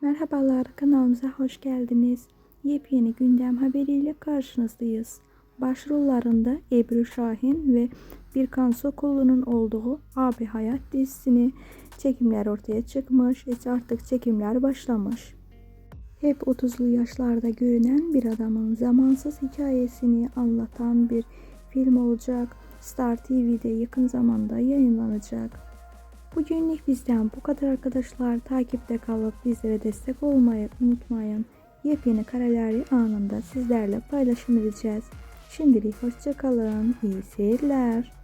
Merhabalar kanalımıza hoş geldiniz. Yepyeni gündem haberiyle karşınızdayız. Başrollarında Ebru Şahin ve Birkan Sokollu'nun olduğu Abi Hayat dizisini çekimler ortaya çıkmış ve artık çekimler başlamış. Hep 30'lu yaşlarda görünen bir adamın zamansız hikayesini anlatan bir film olacak. Star TV'de yakın zamanda yayınlanacak. Bugünlük bizden bu kadar arkadaşlar. Takipte kalıp bizlere destek olmayı unutmayın. Yepyeni kareleri anında sizlerle paylaşım edeceğiz. Şimdilik hoşçakalın. İyi seyirler.